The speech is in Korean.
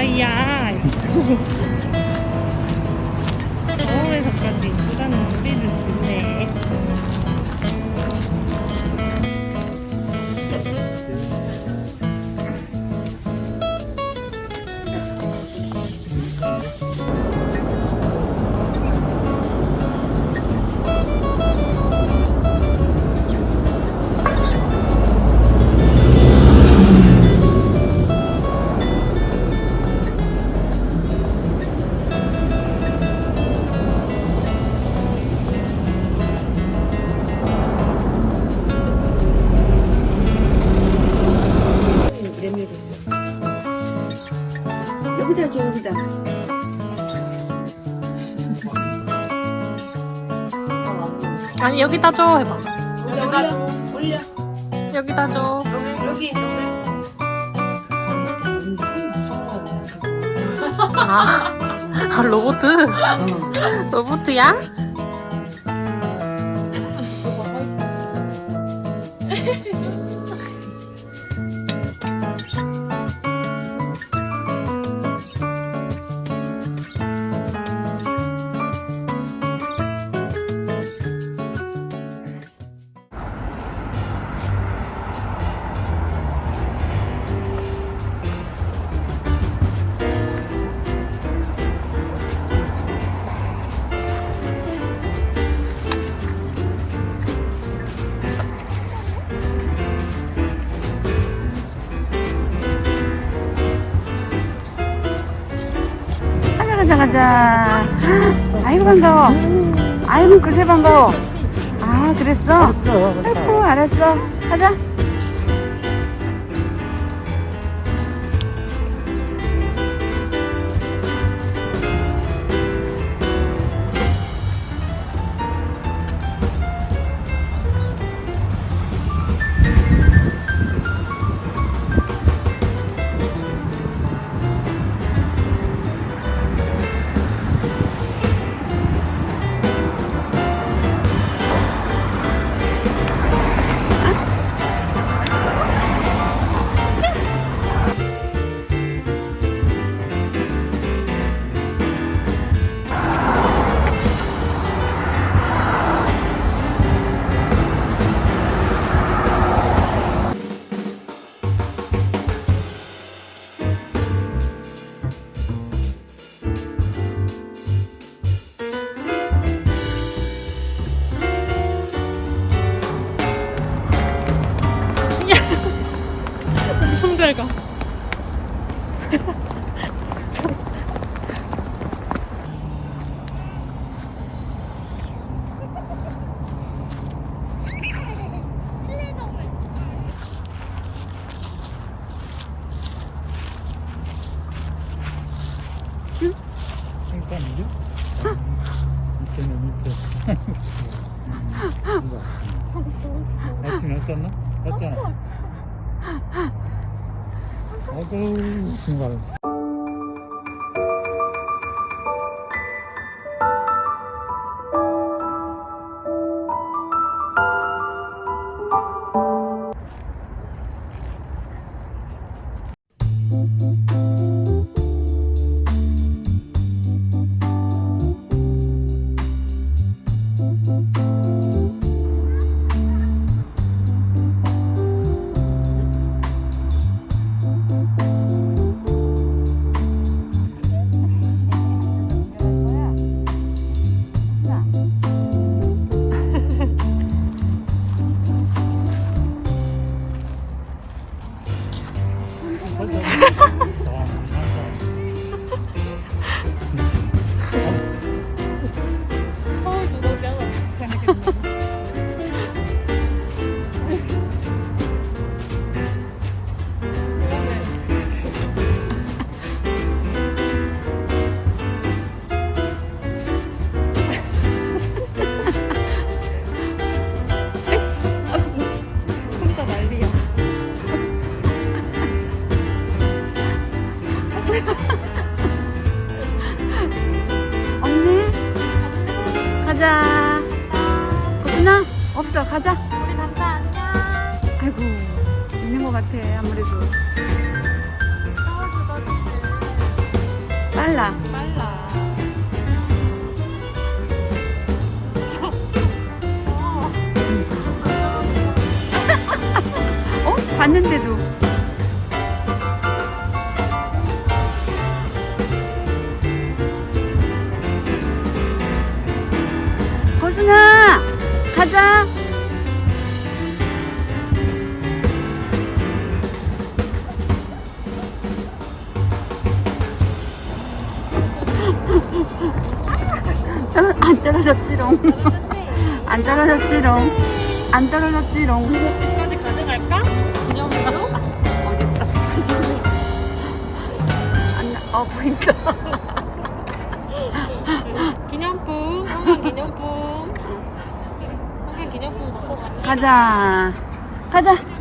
생겼다 이야. 서울에서까지 이쁘다는 소리를 듣네 여기다 아니 여기다 줘 해봐. 올려 올려. 여기다 줘. 여기 아, 아 로보트? 로보트야? 가자 가자. 아이고 반가워. 아이고 그새 반가워. 아 그랬어. 아이고 알았어. 가자 아침에 왔었나? 왔잖아. 아이고, 정말. 없네 가자 없나? 없어 가자 우리 잠깐 안녕. 아이고 있는 것 같아 아무래도 빨라 빨라. 어? 봤는데도 가자 안 떨어졌지롱 안 떨어졌지롱 안 떨어졌지롱 집까지 가져갈까? 기념으로? 어딨어? 안, 나- 어, 보인다. 기념품. 한강 기념품. 한강 기념품 갖고 가자. 가자. 가자.